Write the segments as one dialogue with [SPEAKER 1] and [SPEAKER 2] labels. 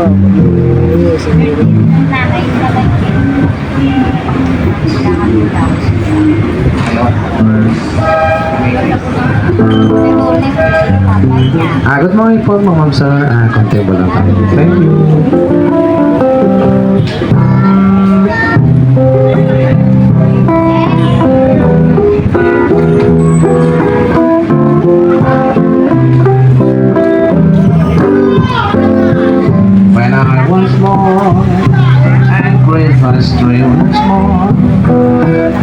[SPEAKER 1] Nanay sa Siguro na yung tatay niya.
[SPEAKER 2] Ah, good morning po, ma'am sir. Ah, contable lang kami. Thank you.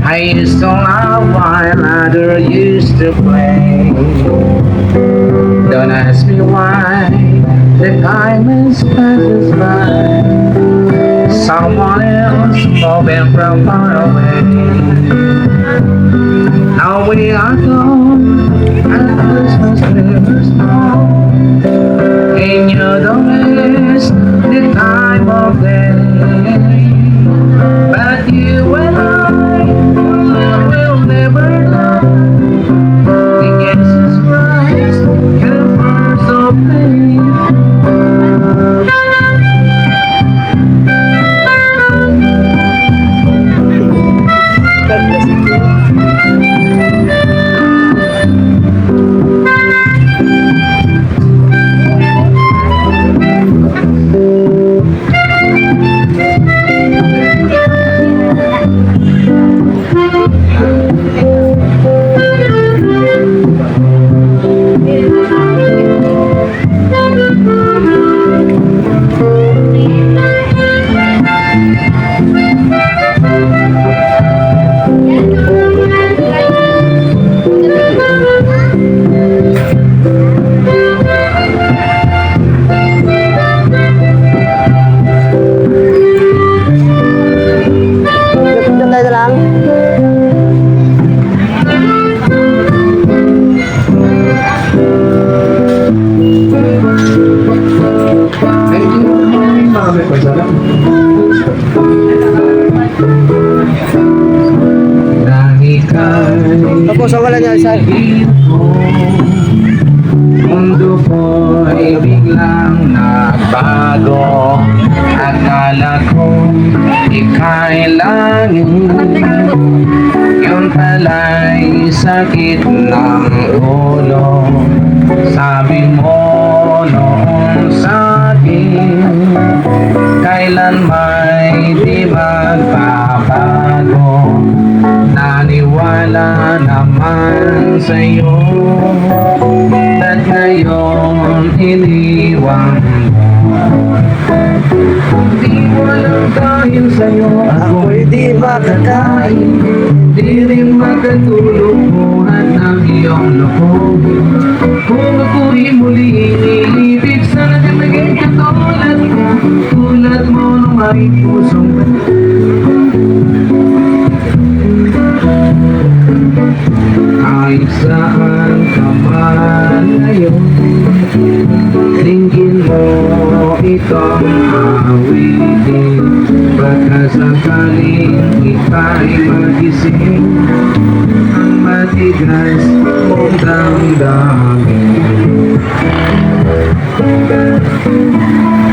[SPEAKER 2] I used to love while other used to play. Don't ask me why the time is passes by. Someone else moving from far away. Now we are gone, May.
[SPEAKER 3] Ganda wala niya isa.
[SPEAKER 2] Mundo ko'y biglang nagbago. Akala ko ika'y langit. Yun pala'y sakit ng ulo. Sabi mo noon sa akin Kailan may di magbabago Naniwala naman sa'yo. At ngayon iniwan mo? Di mo alam dahil sa'yo.
[SPEAKER 3] Ako'y di makakain.
[SPEAKER 2] Di rin makatulog buhat ng iyong loob. Kung ako'y muli iniibig Sana din maging katulad mo. Tulad mo nung may pusong saan ka man ngayon Tingin mo itong awitin Baka sakaling ika'y magising Ang matigas mong damdamin Thank you.